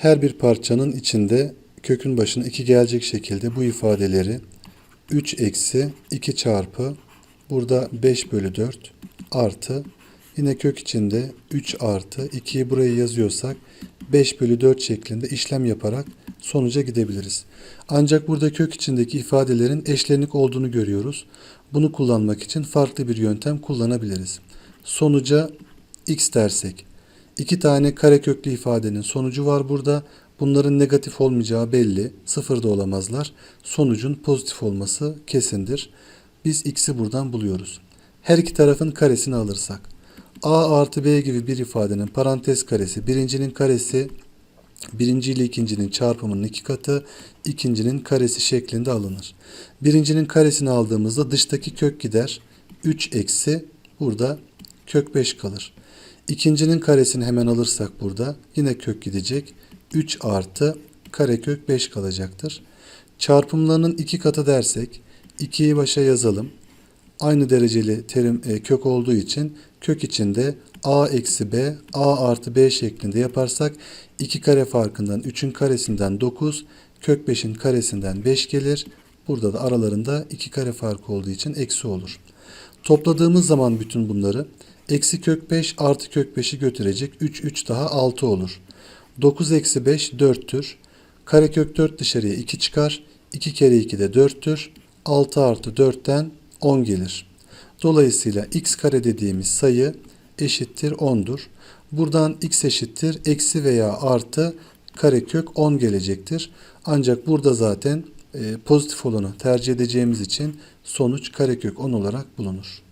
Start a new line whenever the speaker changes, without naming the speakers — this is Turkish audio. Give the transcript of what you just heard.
Her bir parçanın içinde kökün başına 2 gelecek şekilde bu ifadeleri 3 eksi 2 çarpı burada 5 bölü 4 artı yine kök içinde 3 artı 2'yi buraya yazıyorsak 5 bölü 4 şeklinde işlem yaparak sonuca gidebiliriz. Ancak burada kök içindeki ifadelerin eşlenik olduğunu görüyoruz. Bunu kullanmak için farklı bir yöntem kullanabiliriz. Sonuca x dersek iki tane kareköklü ifadenin sonucu var burada. Bunların negatif olmayacağı belli. Sıfır da olamazlar. Sonucun pozitif olması kesindir. Biz x'i buradan buluyoruz. Her iki tarafın karesini alırsak. a artı b gibi bir ifadenin parantez karesi birincinin karesi birinci ile ikincinin çarpımının iki katı ikincinin karesi şeklinde alınır. Birincinin karesini aldığımızda dıştaki kök gider. 3 eksi burada kök 5 kalır. İkincinin karesini hemen alırsak burada yine kök gidecek. 3 artı karekök 5 kalacaktır. Çarpımlarının iki katı dersek 2'yi başa yazalım. Aynı dereceli terim e, kök olduğu için kök içinde a eksi b a artı b şeklinde yaparsak 2 kare farkından 3'ün karesinden 9 kök 5'in karesinden 5 gelir. Burada da aralarında 2 kare farkı olduğu için eksi olur. Topladığımız zaman bütün bunları eksi kök 5 artı kök 5'i götürecek. 3 3 daha 6 olur. 9 eksi 5 4'tür. Karekök 4 dışarıya 2 çıkar. 2 kere 2 de 4'tür. 6 artı 4'ten 10 gelir. Dolayısıyla x kare dediğimiz sayı eşittir 10'dur. Buradan x eşittir eksi veya artı karekök 10 gelecektir. Ancak burada zaten e, pozitif olanı tercih edeceğimiz için sonuç karekök 10 olarak bulunur.